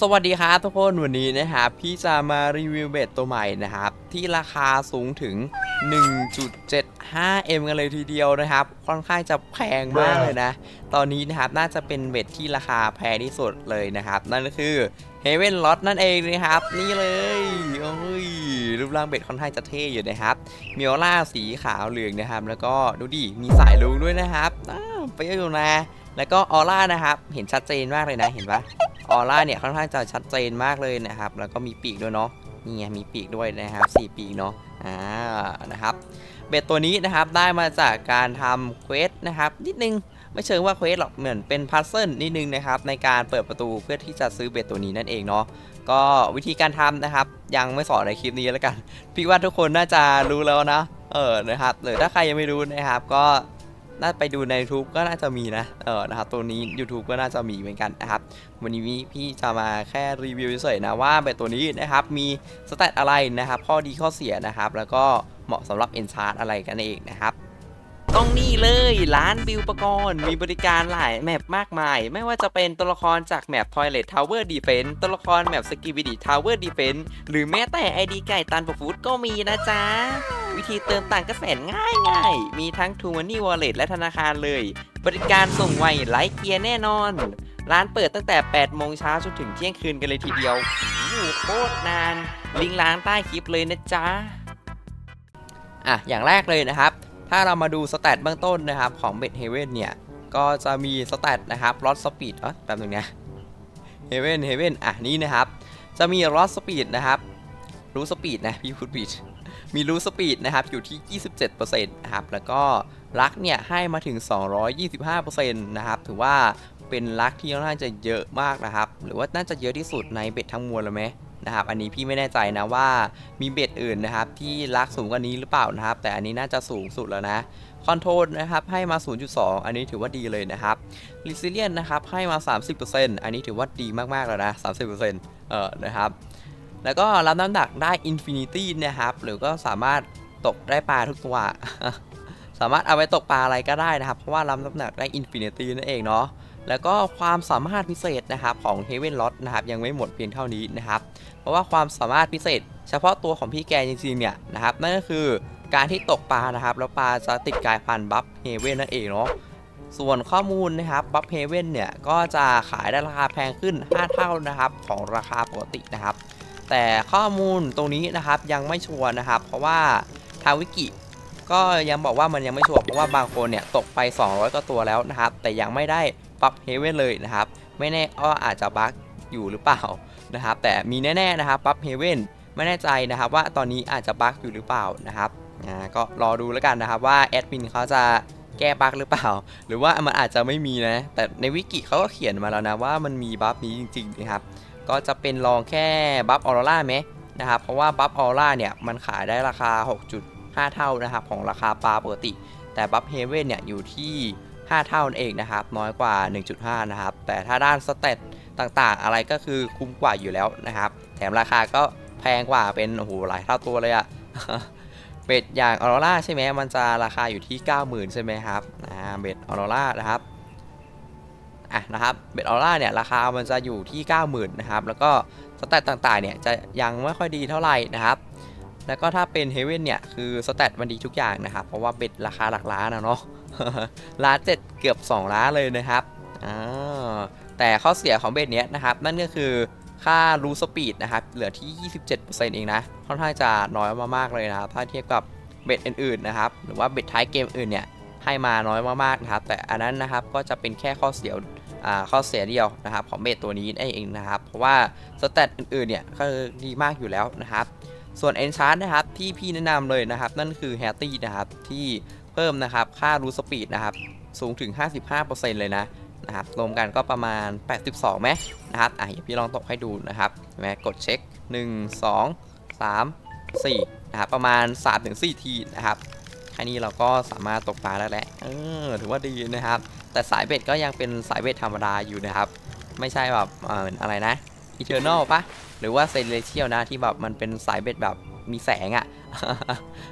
สวัสดีครับทุกคนวันนี้นะครับพี่จะมารีวิวเบ็ดตัวใหม่นะครับ ที่ราคาสูงถึง 1.75M กันเลยทีเดียวนะครับ ค่อนข้างจะแพงมากเลยนะ ตอนนี้นะครับน่าจะเป็นเบ็ดที่ราคาแพงที่สุดเลยนะครับ นั่นก็คือ Heaven Lot นั่นเองนะครับ นี่เลยโอ้ยรูปร่างเบ็ดค่อนข้างจะเท่อยู่นะครับมีออร่าสีขาวเหลืองนะครับ แล้วก็ดูดิมีสายลุงด้วยนะครับไปอยู่นะแล้วก็ออร่านะครับ เห็นชัดเจนมากเลยนะเห็นปะ ออร่าเนี่ยค่อนข้างจะชัดเจนมากเลยนะครับ แล้วก็มีปีกด้วยเนาะนี่ไงมีปีกด้วยนะครับสี่ปีกเนาะอ่านะครับเบ็ดตัวนี้นะครับได้มาจากการทำเควสนะครับนิดนึงไม่เชิงว่าเควสหรอกเหมือนเป็นพัซเซิลนิดนึงนะครับในการเปิดประตูเพื่อที่จะซื้อเบ็ดตัวนี้นั่นเองเนาะก็วิธีการทำนะครับ ยังไม่สอนในคลิปนี้แล้วกัน พี่ว่าทุกคนน่าจะรู้แล้วนะเออนะครับหรือถ้าใครยังไม่รู้นะครับ ก็ น่าไปดูใน YouTube ก็น่าจะมีนะ เออนะครับ ตัวนี้ YouTube ก็น่าจะมีเหมือนกันนะครับ วันนี้พี่จะมาแค่รีวิวเฉยๆนะว่าเบ็ดตัวนี้นะครับ มีสเตตอะไรนะครับ ข้อดีข้อเสียนะครับ แล้วก็เหมาะสำหรับ e n c h a r t อะไรกันเองนะครับต้องนี่เลยร้านบิวปกรณ์มีบริการหลายแมปมากมาย ไม่ว่าจะเป็นตัวละครจากแมป Toilet Tower Defense ตัวละครแมป Skibidi Tower Defense หรือแม้แต่ ID ไก่ตันปะฟูดก็มีนะจ๊ะ วิธีเติมต่างก็แสนง่ายง่ายมีทั้ง t ู m o n e y Wallet และธนาคารเลย บริการส่งไวไร้เกียร์แน่นอน ร้านเปิดตั้งแต่ 8 โมงเช้าจนถึงเที่ยงคืนกันเลยทีเดียวโอ้โคตรนาน ลิงก์ร้านใต้คลิปเลยนะจ๊ะ อะ อย่างแรกเลยนะครับ ถ้าเรามาดูสแตทเบื้องต้นนะครับ ของเบ็ดเฮเว่นเนี่ย ก็จะมีสแตทนะครับลอ s สปีดเออแป๊บนึงนะเฮเว่นเฮเว่นอะ นี่นะครับ จะมีลอ s สปีดนะครับ รู้สปีดนะ พี่พูดผิด มีรู้สปีดนะครับอยู่ที่ 27%นะครับแล้วก็ลักเนี่ยให้มาถึง 225%นะครับถือว่าเป็นลักที่ค่อนข้างจะเยอะมากนะครับ หรือว่าน่าจะเยอะที่สุดในเบ็ดทั้งมวลเลยไหมนะครับอันนี้พี่ไม่แน่ใจนะว่ามีเบ็ดอื่นนะครับที่ลักสูงกว่านี้หรือเปล่านะครับ แต่อันนี้น่าจะสูงสุดแล้วนะคอนโทรลนะครับให้มา 0.2 อันนี้ถือว่าดีเลยนะครับลิซิเลียนนะครับให้มา 30%อันนี้ถือว่าดีมากๆแล้วนะ 30%เออนะครับ แล้วก็รับน้ำหนักได้ Infinity นะครับ หรือก็สามารถตกได้ปลาทุกตัว สามารถเอาไปตกปลาอะไรก็ได้นะครับ เพราะว่ารับน้ำหนักได้ Infinity นั่นเองเนาะแล้วก็ความสามารถพิเศษนะครับของ Heaven Lot นะครับยังไม่หมดเพียงเท่านี้นะครับ เพราะว่าความสามารถพิเศษ เฉพาะตัวของพี่แกจริงๆเนี่ยนะครับนั่นก็คือการที่ตกปลานะครับ แล้วปลาจะติดกายพันธุ์บัฟเฮเวนนั่นเองเนาะส่วนข้อมูลนะครับบัฟเฮเวนเนี่ยก็จะขายได้ราคาแพงขึ้น 5 เท่านะครับของราคาปกตินะครับ แต่ข้อมูลตรงนี้นะครับยังไม่ชัวร์นะครับ เพราะว่าทาวิกิก็ยังบอกว่ามันยังไม่ชัวร์เพราะว่าบางคนเนี่ยตกไป 200กว่าตัวแล้วนะครับ แต่ยังไม่ได้บัฟเฮเว่นเลยนะครับ ไม่แน่ก็อาจจะบั๊กอยู่หรือเปล่านะครับ แต่มีแน่ๆนะครับบัฟเฮเว่นไม่แน่ใจนะครับ ว่าตอนนี้อาจจะบั๊กอยู่หรือเปล่านะครับอ่าก็รอดูแล้วกันนะครับว่าแอดมินเขาจะแก้บั๊กหรือเปล่า หรือว่ามันอาจจะไม่มีนะ แต่ในวิกิเขาก็เขียนมาแล้วนะว่ามันมีบัฟนี้จริงๆนะครับ ก็จะเป็นรองแค่บัฟออร่าไหมนะครับ เพราะว่าบัฟออร่าเนี่ยมันขายได้ราคา 6.5 เท่านะครับของราคาปลาปกติ แต่บัฟเฮเว่นเนี่ยอยู่ที่ 5 เท่านั่นเองนะครับ น้อยกว่า 1.5 นะครับ แต่ถ้าด้านสเตตต่างๆ อะไรก็คือคุ้มกว่าอยู่แล้วนะครับ แถมราคาก็แพงกว่าเป็นโอ้โหหลายเท่าตัวเลยอะเบ็ดอย่างออร่าใช่ไหมมันจะราคาอยู่ที่ 90,000 ใช่ไหมครับอ่าเบ็ดออร่านะครับ อะนะครับเบ็ดออร่าเนี่ยราคามันจะอยู่ที่ 90,000นะครับแล้วก็สแตทต่างๆเนี่ยจะยังไม่ค่อยดีเท่าไหร่นะครับแล้วก็ถ้าเป็นเฮเว่นเนี่ยคือสแตทมันดีทุกอย่างนะครับเพราะว่าเบ็ดราคาหลักล้านนะเนาะล้านเจ็ดเกือบ 2 ล้านเลยนะครับอ่าแต่ข้อเสียของเบ็ดเนี้ยนะครับนั่นก็คือค่ารูสปีดนะครับเหลือที่ 27%เองนะค่อนข้างจะน้อยมากๆเลยนะครับถ้าเทียบกับเบ็ดอื่นๆนะครับหรือว่าเบ็ดท้ายเกมอื่นเนี่ยให้มาน้อยมากๆนะครับแต่อันนั้นนะครับก็จะเป็นแค่ข้อเสีย ข้อเสียเดียวนะครับของเบสตัวนี้นั่นเองนะครับ เพราะว่าสเตตอื่นๆเนี่ยก็ดีมากอยู่แล้วนะครับส่วน e n c h a r t นะครับที่พี่แนะนำเลยนะครับ นั่นคือ h a t t y นะครับที่เพิ่มนะครับค่ารูสปีดนะครับสูงถึง 55%เลยนะนะครับรวมกันก็ประมาณ 82ไหมนะครับอะเดี๋ยวพี่ลองตกให้ดูนะครับเห็นไหมกดเช็ค 1 2 3 4นะครับประมาณ 3-4 ทีนะครับแค่นี้เราก็สามารถตกปลาได้แล้วเออถือว่าดีนะครับ แต่สายเบ็ดก็ยังเป็นสายเบ็ดธรรมดาอยู่นะครับ ไม่ใช่แบบเอ่ออะไรนะอีเทอร์นอลปะหรือว่าเซเลเชียลนะที่แบบมันเป็นสายเบ็ดแบบมีแสงอะ่ะ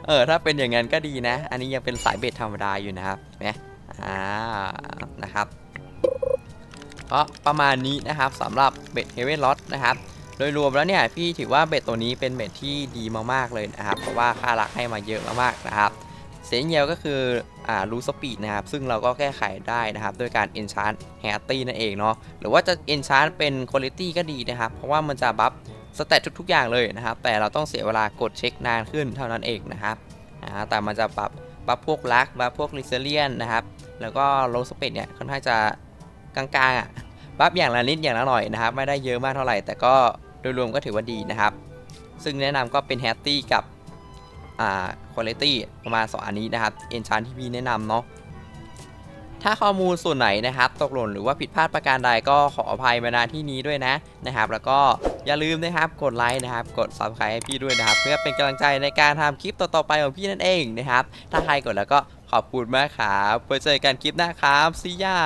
เออถ้าเป็นอย่างนั้นก็ดีนะ อันนี้ยังเป็นสายเบ็ดธรรมดาอยู่นะครับเห็นไหมอ่านะครับก็ประมาณนี้นะครับสำหรับเบ็ดเฮเวนล็อตนะครับโดยรวมแล้วเนี่ยพี่ถือว่าเบ็ดตัวนี้เป็นเบ็ดที่ดีมากๆเลยนะครับ เพราะว่าค่ารักให้มาเยอะมากๆนะครับ เสียงเยียวก็คืออ่ารูสปีดนะครับ ซึ่งเราก็แก้ไขได้นะครับโดยการ enchant h a r t y นั่นเองเนาะหรือว่าจะ enchant เป็น quality ก็ดีนะครับ เพราะว่ามันจะบัฟสเตตทุกๆ อย่างเลยนะครับ แต่เราต้องเสียเวลากดเช็คนานขึ้นเท่านั้นเองนะครับอ่าแต่มันจะปรับบัฟพวกลักบัฟพวกลิเซเลียนนะครับแล้วก็โลสปีดเนี่ยค่อนข้างจะกลางๆอะบัฟอย่างละนิดอย่างละหน่อยนะครับ ไม่ได้เยอะมากเท่าไหร่ แต่ก็โดยรวมก็ถือว่าดีนะครับ ซึ่งแนะนำก็เป็น h a r t y กับ อ่า quality ประมาณสองอันนี้นะครับ enchant ที่พี่แนะนำเนาะถ้าข้อมูลส่วนไหนนะครับ ตกหล่นหรือว่าผิดพลาดประการใดก็ขออภัยมาณที่นี้ด้วยนะนะครับ แล้วก็อย่าลืมนะครับกดไลค์นะครับ กด subscribe ให้พี่ด้วยนะครับ เพื่อเป็นกำลังใจในการทำคลิปต่อๆไปของพี่นั่นเองนะครับ ถ้าใครกดแล้วก็ขอบคุณมากครับไว้เจอกันคลิปหน้าครับซีย่า